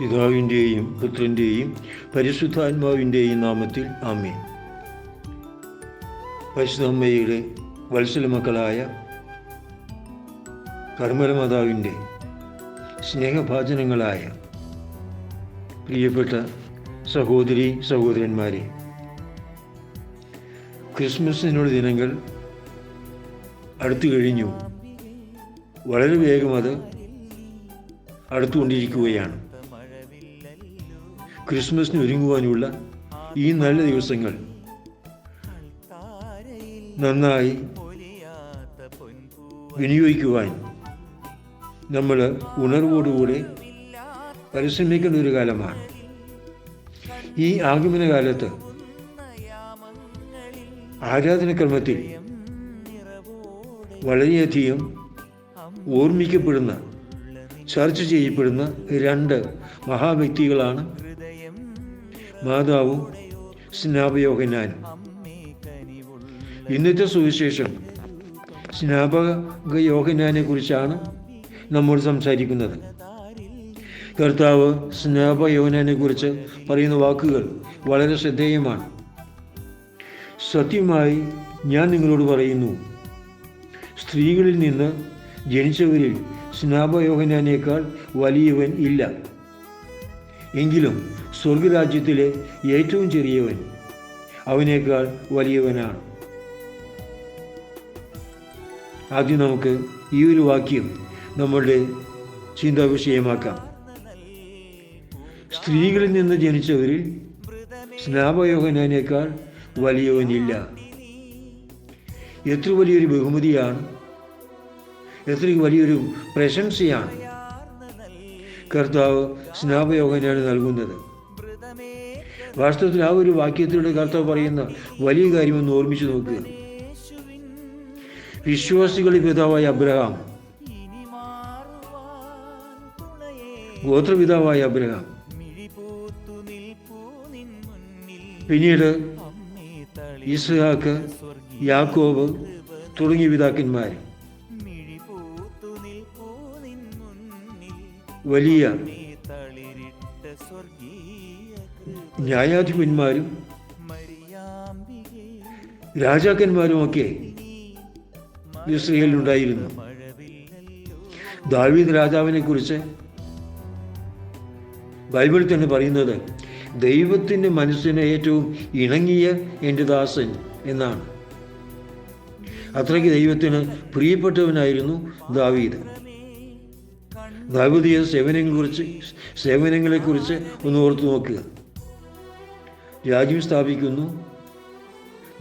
പിതാവിന്റെയും പുത്രന്റെയും പരിശുദ്ധാത്മാവിന്റെയും നാമത്തിൽ ആമേൻ. പരിശുദ്ധമ്മയുടെ വത്സല മക്കളായ കർമ്മരമാതാവിന്റെ സ്നേഹഭാചനങ്ങളായ പ്രിയപ്പെട്ട സഹോദരി സഹോദരന്മാരെ ക്രിസ്മസിനുള്ള ദിനങ്ങൾ അടുത്തു കഴിഞ്ഞു. വളരെ വേഗം അത് അടുത്തുകൊണ്ടിരിക്കുകയാണ്. ക്രിസ്മസിന് ഒരുങ്ങുവാനുള്ള ഈ നല്ല ദിവസങ്ങൾ നന്നായി വിനിയോഗിക്കുവാൻ നമ്മൾ ഉണർവോടുകൂടെ പരിശ്രമിക്കുന്ന ഒരു കാലമാണ്. ഈ ആഗമന കാലത്ത് ആരാധനക്രമത്തിൽ വളരെയധികം ഓർമ്മിക്കപ്പെടുന്ന ചർച്ച ചെയ്യപ്പെടുന്ന രണ്ട് മഹാവ്യക്തികളാണ് മാതാവും സ്നാപയോഗനാനും ഇന്നത്തെ സുവിശേഷം. സ്നാപക യോഗനാനെ കുറിച്ചാണ് നമ്മൾ സംസാരിക്കുന്നത്. കർത്താവ് സ്നാപയോഹനാനെ കുറിച്ച് പറയുന്ന വാക്കുകൾ വളരെ ശ്രദ്ധേയമാണ്. സത്യമായി ഞാൻ നിങ്ങളോട് പറയുന്നു സ്ത്രീകളിൽ നിന്ന് ജനിച്ചവരിൽ സ്നാപയോഗനാനേക്കാൾ വലിയവൻ ഇല്ല. എങ്കിലും സ്വർഗരാജ്യത്തിലെ ഏറ്റവും ചെറിയവൻ അവനേക്കാൾ വലിയവനാണ്. ആദ്യം നമുക്ക് ഈ ഒരു വാക്യം നമ്മളുടെ ചിന്താ വിഷയമാക്കാം. സ്ത്രീകളിൽ നിന്ന് ജനിച്ചവരിൽ സ്നാപയോഗനേക്കാൾ വലിയവനില്ല. എത്ര വലിയൊരു ബഹുമതിയാണ് എത്ര വലിയൊരു പ്രശംസയാണ്. കർത്താവ് സ്നാപയോഗനാണ് നൽകുന്നത്. വാസ്തവത്തിൽ ആ ഒരു വാക്യത്തിലൂടെ കർത്താവ് പറയുന്ന വലിയ കാര്യമൊന്ന് ഓർമ്മിച്ചു നോക്കുക വിശ്വാസികളുടെ പിതാവായ അബ്രഹാം ഗോത്രപിതാവായ അബ്രഹാം പിന്നീട് ഇസ്ഹാക്ക് യാക്കോബ് തുടങ്ങിയ പിതാക്കന്മാർ വലിയ ന്യായാധിപന്മാരും രാജാക്കന്മാരുമൊക്കെ ഇസ്രയേലിലുണ്ടായിരുന്നു. ദാവീദ് രാജാവിനെ കുറിച്ച് ബൈബിൾ തന്നെ പറയുന്നത് ദൈവത്തിന്റെ മനസ്സിന് ഏറ്റവും ഇണങ്ങിയ എന്റെ ദാസൻ എന്നാണ്. അത്രയ്ക്ക് ദൈവത്തിന് പ്രിയപ്പെട്ടവനായിരുന്നു ദാവീദ്. ദാവീദിയ സേവനങ്ങളെക്കുറിച്ച് സേവനങ്ങളെക്കുറിച്ച് ഒന്ന് ഓർത്തു നോക്കുക രാജ്യം സ്ഥാപിക്കുന്നു.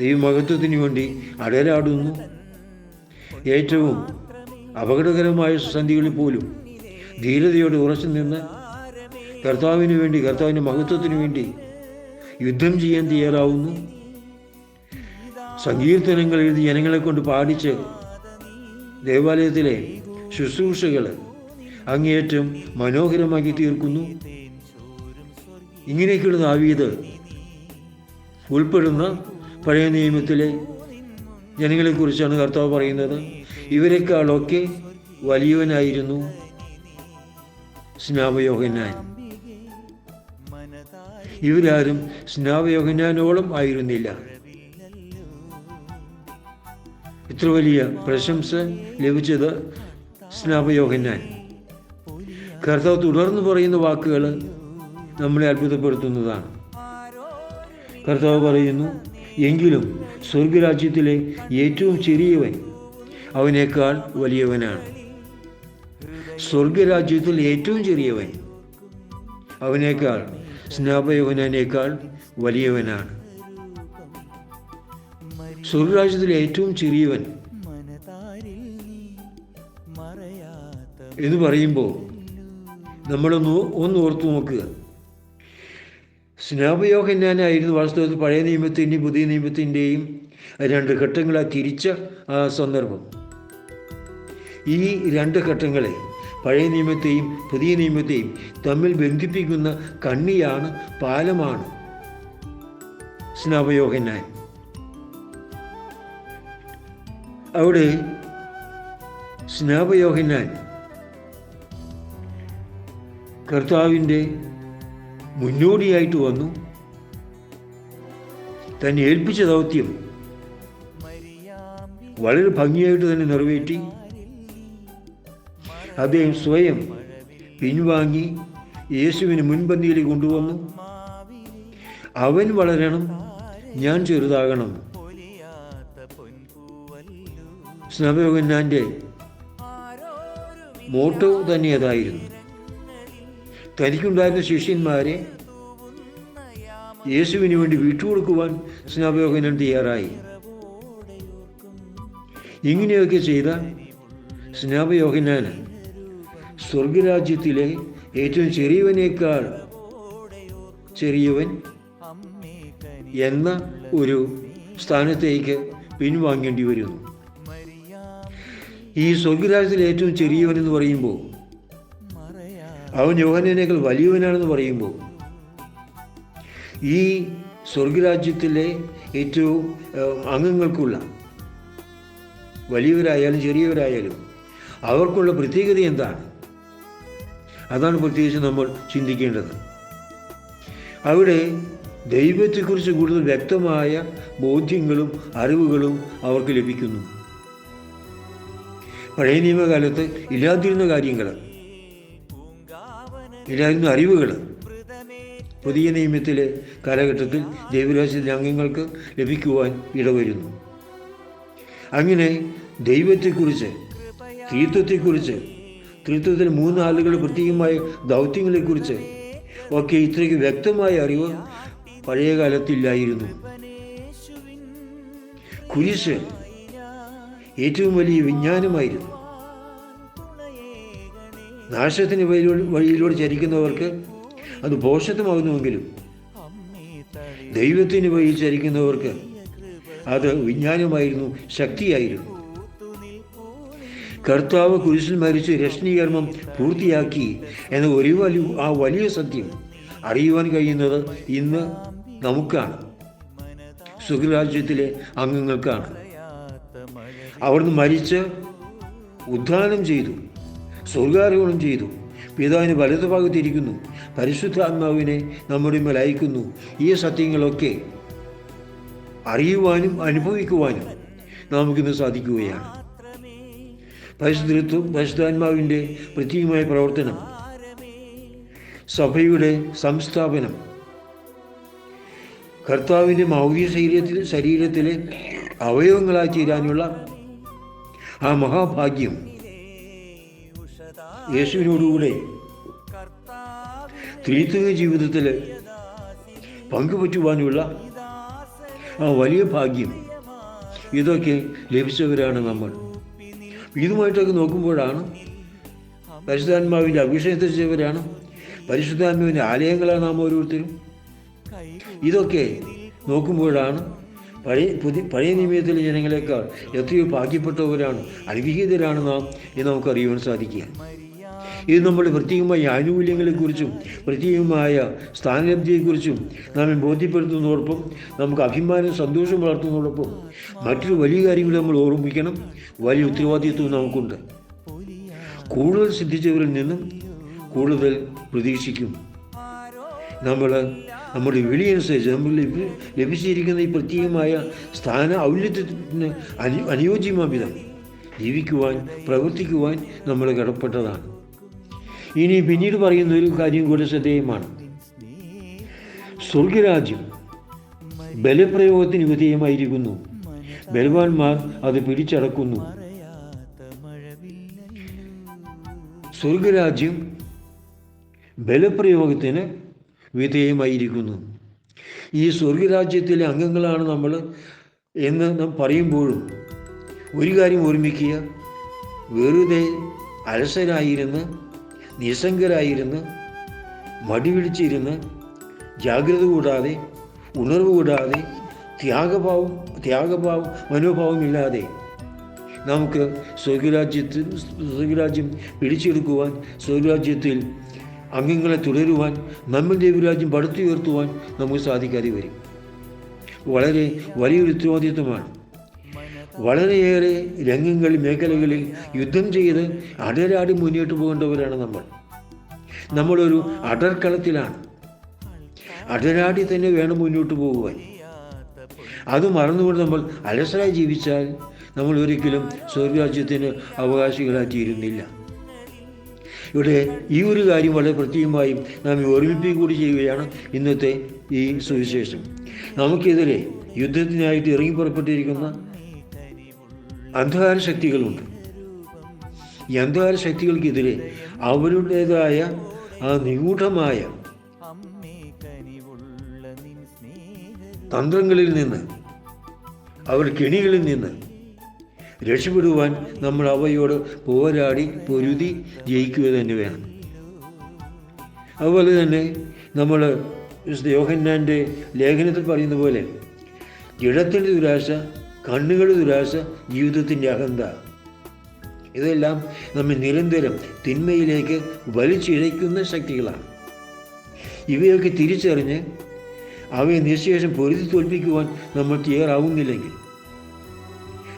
ദൈവമഹത്വത്തിന് വേണ്ടി അടയലാടുന്നു ഏറ്റവും അപകടകരമായ സന്ധികളിൽ പോലും ധീരതയോടെ ഉറച്ചു നിന്ന് കർത്താവിന് വേണ്ടി കർത്താവിന്റെ മഹത്വത്തിന് വേണ്ടി യുദ്ധം ചെയ്യാൻ തയ്യാറാവുന്നു. സങ്കീർത്തനങ്ങൾ എഴുതി ജനങ്ങളെ കൊണ്ട് പാടിച്ച് ദേവാലയത്തിലെ ശുശ്രൂഷകൾ അങ്ങേയറ്റം മനോഹരമാക്കി തീർക്കുന്നു. ഇങ്ങനെയൊക്കെയുള്ള ദാവീത് ഉൾപ്പെടുന്ന പഴയ നിയമത്തിലെ ജനങ്ങളെക്കുറിച്ചാണ് കർത്താവ് പറയുന്നത്. ഇവരെക്കാളൊക്കെ വലിയവനായിരുന്നു സ്നാപയോഹന്നാൻ. ഇവരാരും സ്നാപയോഹന്നാനോളം ആയിരുന്നില്ല. ഇത്ര വലിയ പ്രശംസ ലഭിച്ചത് സ്നാപയോഹന്നാൻ. കർത്താവ് തുടർന്ന് പറയുന്ന വാക്കുകൾ നമ്മളെ അത്ഭുതപ്പെടുത്തുന്നതാണ്. കർത്താവ് പറയുന്നു എങ്കിലും സ്വർഗരാജ്യത്തിലെ ഏറ്റവും ചെറിയവൻ അവനേക്കാൾ വലിയവനാണ്. സ്വർഗരാജ്യത്തിൽ ഏറ്റവും ചെറിയവൻ അവനേക്കാൾ സ്നാപയോഹനേക്കാൾ വലിയവനാണ്. സ്വർഗരാജ്യത്തിലെ ഏറ്റവും ചെറിയവൻ എന്ന് പറയുമ്പോൾ നമ്മളൊന്ന് ഒന്ന് ഓർത്തു നോക്കുക സ്നാപയോഹന്നാനായിരുന്നു വാസ്തവത്തിൽ പഴയ നിയമത്തിന്റെയും പുതിയ നിയമത്തിന്റെയും രണ്ട് ഘട്ടങ്ങളായി തിരിച്ച ആ സന്ദർഭം. ഈ രണ്ട് ഘട്ടങ്ങളെ പഴയ നിയമത്തെയും പുതിയ നിയമത്തെയും തമ്മിൽ ബന്ധിപ്പിക്കുന്ന കണ്ണിയാണ് പാലമാണ് സ്നാപയോഹന്നാൻ അവിടെ സ്നാപയോഹന്നാൻ കർത്താവിന്റെ മുന്നോടിയായിട്ട് വന്നു. തന്നെ ഏൽപ്പിച്ച ദൗത്യം വളരെ ഭംഗിയായിട്ട് തന്നെ നിറവേറ്റി. അദ്ദേഹം സ്വയം പിൻവാങ്ങി യേശുവിന് മുൻപന്തിയിൽ കൊണ്ടുവന്നു. അവൻ വളരണം ഞാൻ ചെറുതാകണം. സ്നപയോഗന്നാന്റെ മോട്ടോ തന്നെ അതായിരുന്നു. തനിക്കുണ്ടായിരുന്ന ശിഷ്യന്മാരെ യേശുവിന് വേണ്ടി വിട്ടുകൊടുക്കുവാൻ സ്നാപയോഹനൻ തയ്യാറായി. ഇങ്ങനെയൊക്കെ ചെയ്ത സ്നാപയോഹനാൻ സ്വർഗരാജ്യത്തിലെ ഏറ്റവും ചെറിയവനേക്കാൾ ചെറിയവൻ എന്ന ഒരു സ്ഥാനത്തേക്ക് പിൻവാങ്ങേണ്ടി വരുന്നു. ഈ സ്വർഗരാജ്യത്തിലെ ഏറ്റവും ചെറിയവൻ എന്ന് പറയുമ്പോൾ അവൻ യോഹനേക്കാൾ വലിയവനാണെന്ന് പറയുമ്പോൾ ഈ സ്വർഗരാജ്യത്തിലെ ഏറ്റവും അംഗങ്ങൾക്കുള്ള വലിയവരായാലും ചെറിയവരായാലും അവർക്കുള്ള പ്രത്യേകത എന്താണ്? അതാണ് പ്രത്യേകിച്ച് നമ്മൾ ചിന്തിക്കേണ്ടത്. അവിടെ ദൈവത്തെക്കുറിച്ച് കൂടുതൽ വ്യക്തമായ ബോധ്യങ്ങളും അറിവുകളും അവർക്ക് ലഭിക്കുന്നു. പഴയ നിയമകാലത്ത് ഇല്ലാതിരുന്ന കാര്യങ്ങൾ ഇല്ലാതിരുന്ന അറിവുകൾ പുതിയ നിയമത്തിലെ കാലഘട്ടത്തിൽ ദൈവരാജ്യത്തിന്റെ അംഗങ്ങൾക്ക് ലഭിക്കുവാൻ ഇടവരുന്നു. അങ്ങനെ ദൈവത്തെക്കുറിച്ച് തീർത്ഥത്തെക്കുറിച്ച് തീർത്ഥത്തിൽ മൂന്ന് പ്രത്യേകമായ ദൗത്യങ്ങളെക്കുറിച്ച് ഒക്കെ ഇത്രയ്ക്ക് വ്യക്തമായ അറിവ് പഴയ കാലത്തില്ലായിരുന്നു. കുരിശ് ഏറ്റവും വലിയ വിജ്ഞാനമായിരുന്നു. നാശത്തിന് വഴിയിലൂടെ ചരിക്കുന്നവർക്ക് അത് ഭോഷത്വമാകുന്നുവെങ്കിലും ദൈവത്തിന് വഴിയിൽ ചരിക്കുന്നവർക്ക് അത് വിജ്ഞാനമായിരുന്നു ശക്തിയായിരുന്നു. കർത്താവ് കുരിശിൽ മരിച്ച് രശ്നീകർമ്മം പൂർത്തിയാക്കി എന്ന ഒരു വലിയ ആ വലിയ സത്യം അറിയുവാൻ കഴിയുന്നത് ഇന്ന് നമുക്കാണ്. സുഖരാജ്യത്തിലെ അംഗങ്ങൾക്കാണ്. അവിടുന്ന് മരിച്ച് ഉദ്ധാനം ചെയ്തു. സ്വർഗാരോഹണം ചെയ്തു. പിതാവിന് വലതുഭാഗത്തിരിക്കുന്നു. പരിശുദ്ധാത്മാവിനെ നമ്മുടെ മേൽ അയക്കുന്നു. ഈ സത്യങ്ങളൊക്കെ അറിയുവാനും അനുഭവിക്കുവാനും നമുക്കിന്ന് സാധിക്കുകയാണ്. പരിശുദ്ധത്വം പരിശുദ്ധാത്മാവിന്റെ പ്രത്യേകമായ പ്രവർത്തനം സഭയുടെ സംസ്ഥാപനം കർത്താവിന്റെ മൗര്യ ശരീരത്തിൽ ശരീരത്തിലെ അവയവങ്ങളായി തീരാനുള്ള ആ മഹാഭാഗ്യം യേശുവിനോടുകൂടെ ത്രിത്വ ജീവിതത്തിൽ പങ്കുപറ്റുവാനുള്ള ആ വലിയ ഭാഗ്യം ഇതൊക്കെ ലഭിച്ചവരാണ് നമ്മൾ. ഇതുമായിട്ടൊക്കെ നോക്കുമ്പോഴാണ് പരിശുദ്ധാത്മാവിന്റെ അഭിഷേകത്തെ ചെയ്തവരാണ് പരിശുദ്ധാത്മാവിന്റെ ആലയങ്ങളാണ് നാം ഓരോരുത്തരും. ഇതൊക്കെ നോക്കുമ്പോഴാണ് പഴയ പുതിയ പഴയ നിയമത്തിലെ ജനങ്ങളെക്കാൾ എത്രയോ ഭാഗ്യപ്പെട്ടവരാണ് അനുഗ്രഹീതരാണ് നാം എന്ന് നമുക്കറിയുവാൻ സാധിക്കുക. ഇത് നമ്മൾ പ്രത്യേകമായ ആനുകൂല്യങ്ങളെക്കുറിച്ചും പ്രത്യേകമായ സ്ഥാനലബ്ധിയെക്കുറിച്ചും നമ്മെ ബോധ്യപ്പെടുത്തുന്നതോടൊപ്പം നമുക്ക് അഭിമാനം സന്തോഷം വളർത്തുന്നതോടൊപ്പം മറ്റൊരു വലിയ കാര്യങ്ങൾ നമ്മൾ ഓർമ്മിക്കണം വലിയ ഉത്തരവാദിത്വം നമുക്കുണ്ട്. കൂടുതൽ സിദ്ധിച്ചവരിൽ നിന്നും കൂടുതൽ പ്രതീക്ഷിക്കും. നമ്മൾ നമ്മുടെ വിളി അനുസരിച്ച് നമ്മൾ ലഭി- ലഭിച്ചിരിക്കുന്ന ഈ പ്രത്യേകമായ സ്ഥാന ഔന്നത്യത്തിന് അനു അനുയോജ്യമാവിധം ജീവിക്കുവാൻ പ്രവർത്തിക്കുവാൻ നമ്മൾ കടപ്പെട്ടതാണ് ഇനി പിന്നീട് പറയുന്ന ഒരു കാര്യം കൂടെ ശ്രദ്ധേയമാണ്. സ്വർഗരാജ്യം ബലപ്രയോഗത്തിന് വിധേയമായിരിക്കുന്നു. ബലവാന്മാർ അത് പിടിച്ചടക്കുന്നു. സ്വർഗരാജ്യം ബലപ്രയോഗത്തിന് വിധേയമായിരിക്കുന്നു. ഈ സ്വർഗരാജ്യത്തിലെ അംഗങ്ങളാണ് നമ്മൾ എന്ന് നാം പറയുമ്പോഴും ഒരു കാര്യം ഓർമ്മിക്കുക. വെറുതെ അലസരായിരുന്ന് നിസ്സംഗരായിരുന്ന് മടി പിടിച്ചിരുന്ന് ജാഗ്രത കൂടാതെ ഉണർവ് കൂടാതെ ത്യാഗഭാവം ത്യാഗഭാവം മനോഭാവമില്ലാതെ നമുക്ക് സ്വർഗരാജ്യത്തിൽ സ്വർഗരാജ്യം പിടിച്ചെടുക്കുവാൻ സ്വർഗരാജ്യത്തിൽ അംഗങ്ങളെ തുടരുവാൻ നമ്മൾ ദൈവരാജ്യം പടുത്തുയർത്തുവാൻ നമുക്ക് സാധിക്കാതെ വരും. വളരെ വലിയൊരു ഉത്തരവാദിത്വമാണ് വളരെയേറെ രംഗങ്ങളിൽ മേഖലകളിൽ യുദ്ധം ചെയ്ത് അടരാടി മുന്നോട്ട് പോകേണ്ടവരാണ് നമ്മൾ. നമ്മളൊരു അടർക്കളത്തിലാണ്. അടരാടി തന്നെ വേണം മുന്നോട്ട് പോകുവാൻ. അത് മറന്നുകൊണ്ട് നമ്മൾ അലസരായി ജീവിച്ചാൽ നമ്മൾ ഒരിക്കലും സ്വർഗരാജ്യത്തിന് അവകാശികളായിത്തീരുന്നില്ല. ഇവിടെ ഈ ഒരു കാര്യം വളരെ പ്രത്യേകമായും നാം ഓർമ്മിപ്പിക്കുക കൂടി ചെയ്യുകയാണ് ഇന്നത്തെ ഈ സുവിശേഷം. നമുക്കെതിരെ യുദ്ധത്തിനായിട്ട് ഇറങ്ങി പുറപ്പെട്ടിരിക്കുന്ന അന്ധകാര ശക്തികളുണ്ട്. ഈ അന്ധകാര ശക്തികൾക്കെതിരെ അവരുടേതായ ആ നിഗൂഢമായ തന്ത്രങ്ങളിൽ നിന്ന് അവർ കെണികളിൽ നിന്ന് രക്ഷപ്പെടുവാൻ നമ്മൾ അവയോട് പോരാടി പൊരുതി ജയിക്കുക തന്നെ വേണം. അതുപോലെ തന്നെ നമ്മൾ യോഹന്നാന്റെ ലേഖനത്തിൽ പറയുന്ന പോലെ ജഡത്തിന്റെ ദുരാശ കണ്ണുകളുടെ ദുരാശ ജീവിതത്തിന്റെ അഹന്ത ഇതെല്ലാം നമ്മെ നിരന്തരം തിന്മയിലേക്ക് വലിച്ചിഴയ്ക്കുന്ന ശക്തികളാണ്. ഇവയൊക്കെ തിരിച്ചറിഞ്ഞ് അവയെ നിശേഷം പൊരുതി തോൽപ്പിക്കുവാൻ നമ്മൾ തയ്യാറാവുന്നില്ലെങ്കിൽ.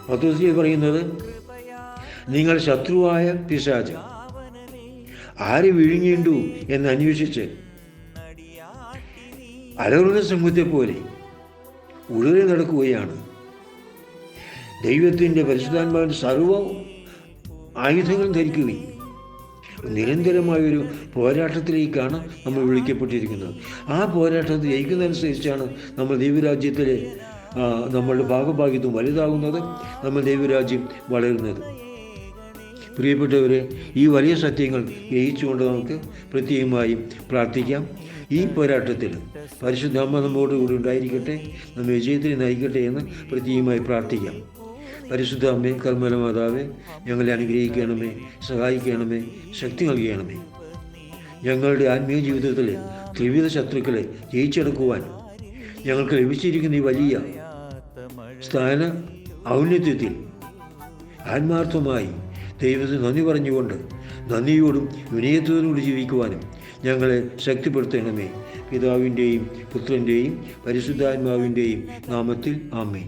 പത്തോസ്ലി പറയുന്നത് നിങ്ങൾ ശത്രുവായ പിശാച് ആര് വിഴുങ്ങിണ്ടു എന്ന് അന്വേഷിച്ച് അലറുന്ന പോലെ ഉടനെ നടക്കുകയാണ് ദൈവത്തിന്റെ പരിശുദ്ധാത്മാവിന്റെ സർവ ആയുധങ്ങൾ ധരിക്കുകയും നിരന്തരമായൊരു പോരാട്ടത്തിലേക്കാണ് നമ്മൾ വിളിക്കപ്പെട്ടിരിക്കുന്നത്. ആ പോരാട്ടത്തിൽ ജയിക്കുന്നതനുസരിച്ചാണ് നമ്മൾ ദൈവരാജ്യത്തിലെ നമ്മളുടെ ഭാഗഭാഗ്യത്വം വലുതാകുന്നത് നമ്മൾ ദൈവരാജ്യം വളരുന്നത്. പ്രിയപ്പെട്ടവരെ ഈ വലിയ സത്യങ്ങൾ ഗ്രഹിച്ചുകൊണ്ട് നമുക്ക് പ്രത്യേകമായും പ്രാർത്ഥിക്കാം. ഈ പോരാട്ടത്തിൽ പരിശുദ്ധാമ്മ നമ്മോട് കൂടി ഉണ്ടായിരിക്കട്ടെ നമ്മെ വിജയത്തിന് നയിക്കട്ടെ എന്ന് പ്രത്യേകമായി പ്രാർത്ഥിക്കാം. പരിശുദ്ധ അമ്മേ കർമ്മല മാതാവേ ഞങ്ങളെ അനുഗ്രഹിക്കണമേ സഹായിക്കണമേ ശക്തി നൽകണമേ. ഞങ്ങളുടെ ആത്മീയ ജീവിതത്തിൽ ത്രിവിധ ശത്രുക്കളെ ജയിച്ചെടുക്കുവാൻ ഞങ്ങൾക്ക് ലഭിച്ചിരിക്കുന്ന ഈ വലിയ സ്ഥാന ഔന്നത്യത്തിൽ ആത്മാർത്ഥമായി ദൈവത്തിന് നന്ദി പറഞ്ഞുകൊണ്ട് നന്ദിയോടും വിനയത്തോടും കൂടി ജീവിക്കുവാനും ഞങ്ങളെ ശക്തിപ്പെടുത്തണമേ. പിതാവിന്റെയും പുത്രന്റെയും പരിശുദ്ധാത്മാവിന്റെയും നാമത്തിൽ ആമേ